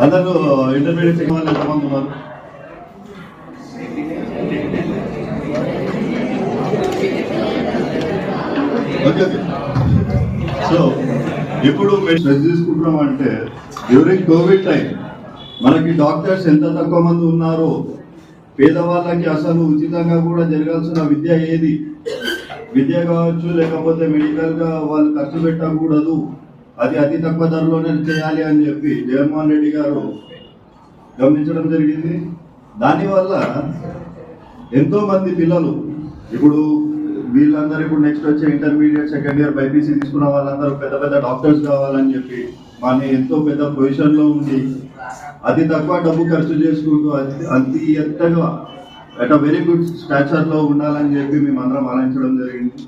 అందరూ intermediate second వాళ్ళు ఎంతమంది ఉన్నారు ఓకే. సో ఇప్పుడు మేము స్ట్రెస్ తీసుకుంటున్నాం అంటే డ్యూరింగ్ కోవిడ్ టైం మనకి డాక్టర్స్ ఎంత తక్కువ మంది ఉన్నారో? పేదవాళ్ళకి అసలు ఉచితంగా కూడా జరగాల్సిన విద్య ఏది? విద్య కావచ్చు లేకపోతే మెడికల్గా వాళ్ళు ఖర్చు పెట్టకూడదు. అది అతి తక్కువ ధరలోనే చేయాలి అని చెప్పి జగన్మోహన్ రెడ్డి గారు గమనించడం జరిగింది. దానివల్ల ఎంతో మంది పిల్లలు ఇప్పుడు వీళ్ళందరూ ఇప్పుడు నెక్స్ట్ వచ్చే ఇంటర్మీడియట్ సెకండ్ ఇయర్ బైపీసీ తీసుకున్న వాళ్ళందరూ పెద్ద పెద్ద డాక్టర్స్ కావాలని చెప్పి మన ఎంతో పెద్ద పొజిషన్లో ఉండి అతి తక్కువ డబ్బు ఖర్చు చేసుకుంటూ అతి ఎత్తగా అట్ వెరీ గుడ్ స్టాచర్లో ఉండాలని చెప్పి మేము అందరం ఆలోచించడం జరిగింది.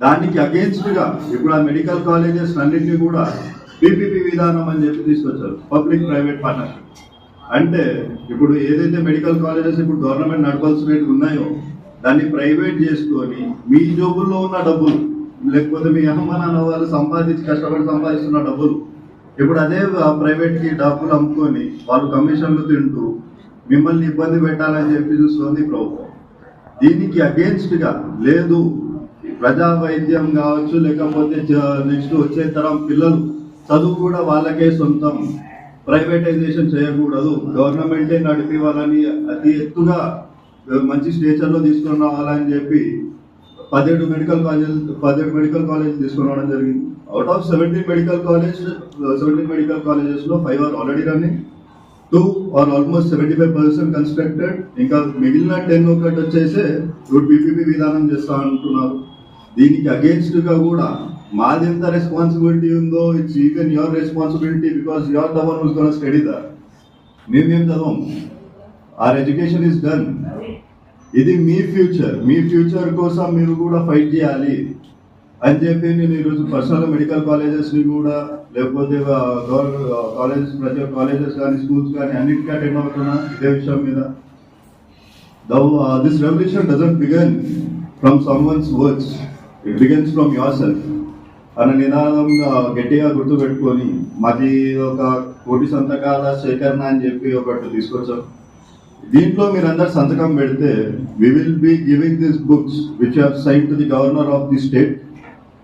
దానికి అగేన్స్ట్గా ఇప్పుడు ఆ మెడికల్ కాలేజెస్ అన్నింటినీ కూడా పీపీపీ విధానం అని చెప్పి తీసుకొచ్చారు పబ్లిక్ ప్రైవేట్ పార్ట్నర్షిప్. అంటే ఇప్పుడు ఏదైతే మెడికల్ కాలేజెస్ ఇప్పుడు గవర్నమెంట్ నడపాల్సినవి ఉన్నాయో దాన్ని ప్రైవేట్ చేసుకొని మీ జోబుల్లో ఉన్న డబ్బులు లేకపోతే మీ అమ్మ నాన్న వాళ్ళు సంపాదించి కష్టపడి సంపాదిస్తున్న డబ్బులు ఇప్పుడు అదే ప్రైవేట్కి డబ్బులు అమ్ముకొని వాళ్ళు కమిషన్లు తింటూ మిమ్మల్ని ఇబ్బంది పెట్టాలని చెప్పి చూస్తుంది ప్రభుత్వం. దీనికి అగేన్స్ట్గా లేదు ప్రజా వైద్యం కావచ్చు లేకపోతే నెక్స్ట్ వచ్చే తరం పిల్లలు చదువు కూడా వాళ్ళకే సొంతం. ప్రైవేటైజేషన్ చేయకూడదు. గవర్నమెంటే నడిపి వాళ్ళని అతి ఎత్తుగా మంచి స్టేచర్లో తీసుకుని రావాలని చెప్పి పదిహేడు మెడికల్ కాలేజ్ పదిహేడు మెడికల్ కాలేజ్ తీసుకుని రావడం జరిగింది. Out of seventeen medical college seventeen medical కాలేజెస్లో five are already running two are almost seventy five percent constructed ఇంకా మిగిలిన టెన్ ఒకటి వచ్చేసి ఇప్పుడు పీపీపీ విధానం చేస్తా అంటున్నారు. దీనికి అగేన్స్ట్గా కూడా మాది ఎంత రెస్పాన్సిబిలిటీ ఉందో it's even your responsibility because your the one gonna study the మేమేం చదవం? ఆర్ ఎడ్యుకేషన్ ఇస్ డన్ ఇది మీ ఫ్యూచర్ మీ ఫ్యూచర్ కోసం మీరు కూడా ఫైట్ చేయాలి. అని చెప్పి నేను ఈరోజు పర్సనల్ మెడికల్ కాలేజెస్ని కూడా లేకపోతే కాలేజెస్ ప్రతి కాలేజెస్ కానీ స్కూల్స్ కానీ అన్నిటికీ అటెండ్ అవుతున్నా ఇదే విషయం మీద. This revolution doesn't begin from someone's words it begins from yourself అన్న నినాదం గట్టిగా గుర్తుపెట్టుకొని మాది ఒక కోటి సంతకాల సేకరణ అని చెప్పి ఒకటి తీసుకొచ్చాం. దీంట్లో మీరందరు సంతకం పెడితే we will be giving this books which are sign to the governor of the state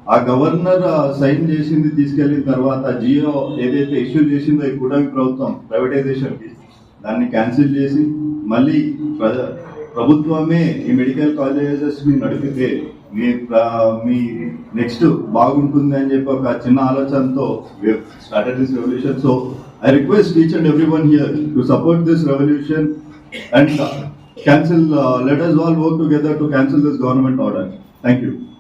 ఆ గవర్నర్ సైన్ చేసింది తీసుకెళ్ళిన తర్వాత జియో ఏదైతే ఇష్యూ చేసిందో ఈ కూటమి ప్రభుత్వం ప్రైవేటైజేషన్కి దాన్ని క్యాన్సిల్ చేసి మళ్ళీ ప్రజా ప్రభుత్వమే ఈ మెడికల్ కాలేజెస్ని నడిపితే మీ మీ నెక్స్ట్ బాగుంటుంది అని చెప్పి ఒక చిన్న ఆలోచనతో started this revolution so I request each and every one here to support this revolution and cancel, uh, let us all work together to cancel this government order. Thank you.